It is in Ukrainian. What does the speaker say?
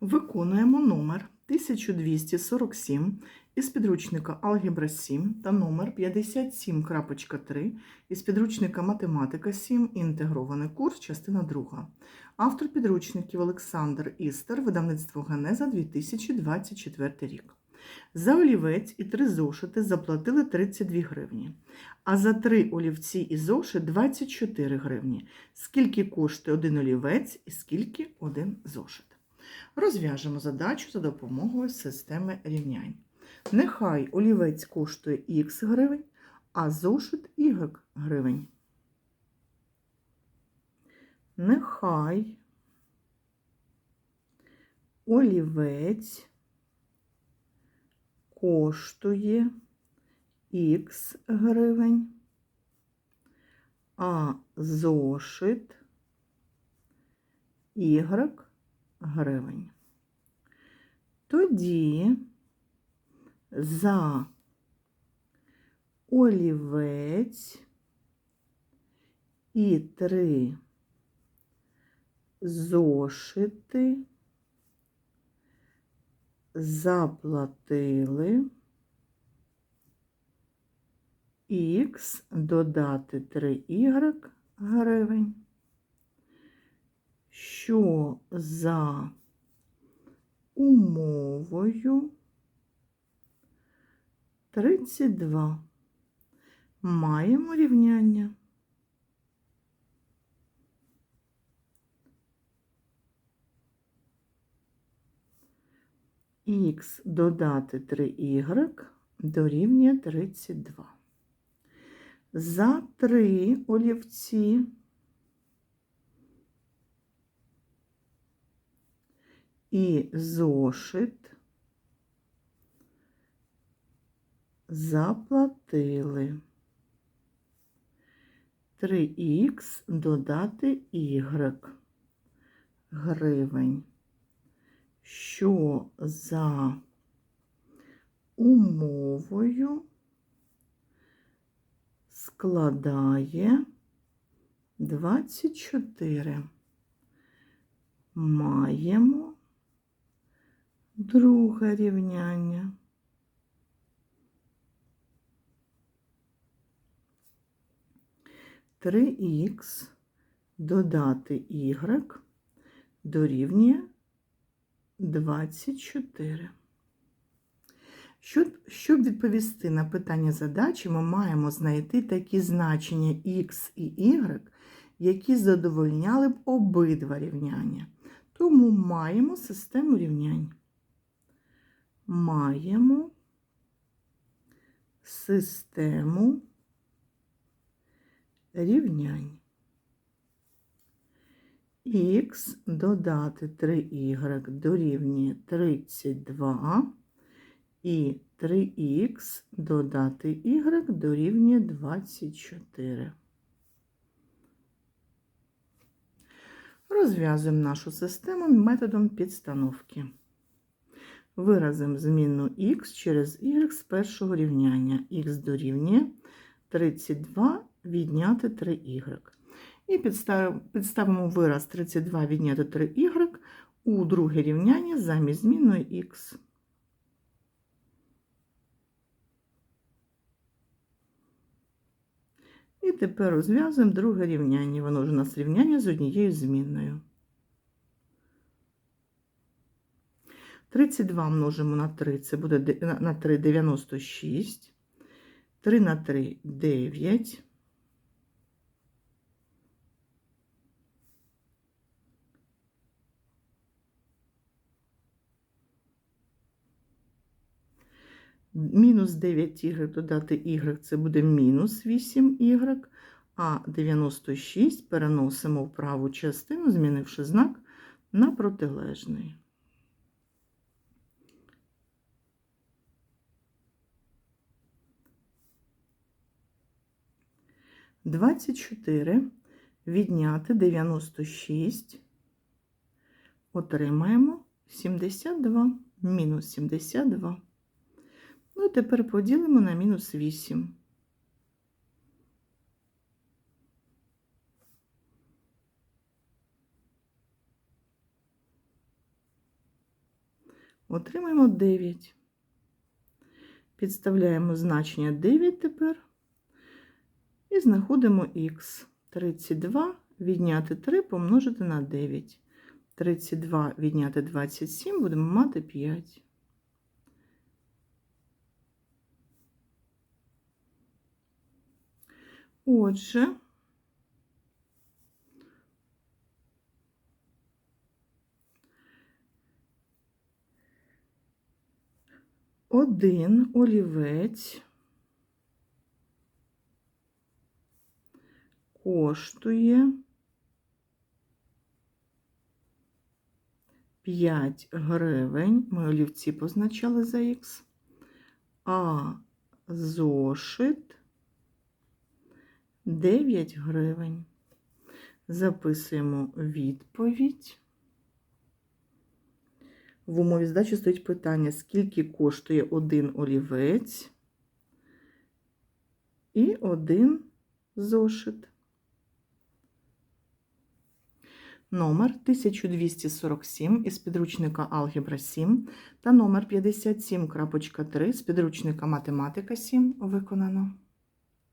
Виконуємо номер 1247 із підручника Алгебра 7 та номер 57.3 із підручника Математика 7. Інтегрований курс, частина 2. Автор підручників Олександр Істер, видавництво Генеза 2024 рік. За олівець і три зошити заплатили 32 гривні, а за три олівці і зошит 24 гривні. Скільки коштує один олівець і скільки один зошит? Розв'яжемо задачу за допомогою системи рівнянь. Нехай олівець коштує х гривень, а зошит y гривень. Нехай олівець коштує х гривень, а зошит y гривень. Тоді за олівець і три зошити заплатили х додати 3y гривень, що за умовою 32. Маємо рівняння. Х додати 3y дорівнює 32. За 3 олівці і зошит заплатили 3х додати y гривень, що за умовою складає 24. Маємо друге рівняння. Три х додати y дорівнює 24. Щоб, щоб відповісти на питання задачі, ми маємо знайти такі значення х і y, які задовольняли б обидва рівняння. Тому маємо систему рівнянь. Маємо систему рівнянь. Х додати 3y дорівнює 32 і 3х додати y дорівнює 24. Розв'язуємо нашу систему методом підстановки. Виразимо змінну х через y з першого рівняння. х дорівнює 32 відняти 3y. І підставимо вираз 32 відняти 3y у друге рівняння замість змінної х. І тепер розв'язуємо друге рівняння. Воно ж у нас рівняння з однією змінною. 32 множимо на 3, це буде на 3 96. 3 на 3 9. Мінус 9y додати y це буде мінус 8y, а 96 переносимо в праву частину, змінивши знак на протилежний. Двадцять чотири відняти 96, отримаємо 72, мінус 72. Ну і тепер поділимо на мінус 8. Отримаємо 9. Підставляємо значення 9 тепер і знаходимо х. 32 відняти 3 помножити на 9. 32 відняти 27 будемо мати 5. Отже, один олівець коштує 5 гривень. Ми олівці позначали за х, а зошит 9 гривень. Записуємо відповідь. В умові здачі стоїть питання, скільки коштує один олівець і один зошит. Номер 1247 із підручника Алгебра 7 та номер 57.3 з підручника Математика 7 виконано.